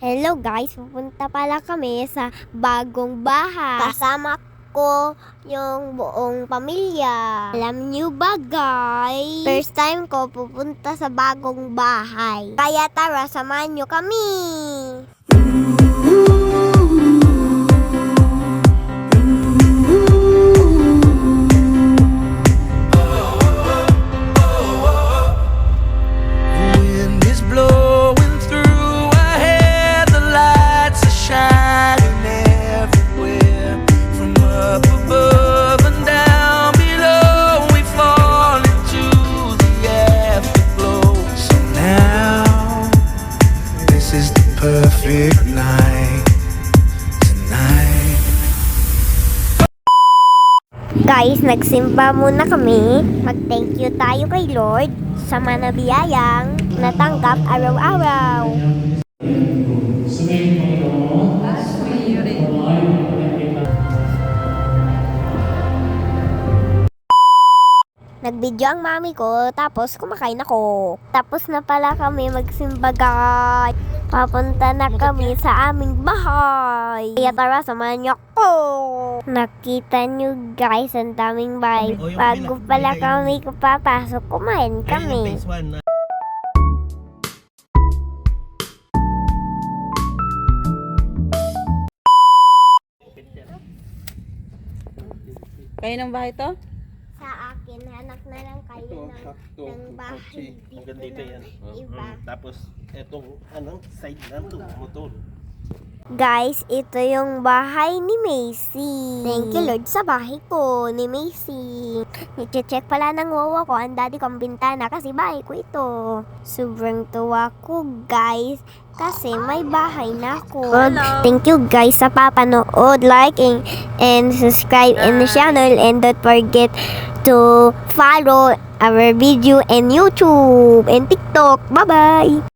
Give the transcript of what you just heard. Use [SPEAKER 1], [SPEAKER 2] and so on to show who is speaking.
[SPEAKER 1] Hello guys, pupunta pala kami sa bagong bahay. Kasama ko yung buong pamilya. Alam niyo ba guys? First time ko pupunta sa bagong bahay. Kaya tara, samahan niyo kami.
[SPEAKER 2] Perfect night. Tonight.
[SPEAKER 1] Guys, nagsimba muna kami. Mag-thank you tayo kay Lord sa mga biyayang natanggap araw-araw. Nagvideo ang mami ko, tapos kumakain ako. Tapos na pala kami magsimba guys. Papunta na kami sa aming bahay. Kaya tara, samahan niyo ako. Nakita niyo guys, ang daming bahay.
[SPEAKER 3] Oh,
[SPEAKER 1] Bago pala kami papasok, kumain kami.
[SPEAKER 3] Phase 1 na.
[SPEAKER 4] Kayo ng bahay to?
[SPEAKER 1] Sa akin, hanak na lang kayo ng,
[SPEAKER 3] sakto.
[SPEAKER 1] ng bahay
[SPEAKER 3] Hanggang
[SPEAKER 1] dito
[SPEAKER 3] dito yan.
[SPEAKER 1] ng iba.
[SPEAKER 3] Mm, Tapos, etong anong side na to, motor.
[SPEAKER 1] Guys, ito yung bahay ni Macy. Thank you Lord sa bahay ko ni Macy. I-check pala ng wawa ko ang daddy kong bintana kasi bahay ko ito. Sobrang tuwa ko guys kasi may bahay na ako. Thank you guys sa papanood, like and, and subscribe in the channel and don't forget to follow our video and YouTube and TikTok. Bye-bye!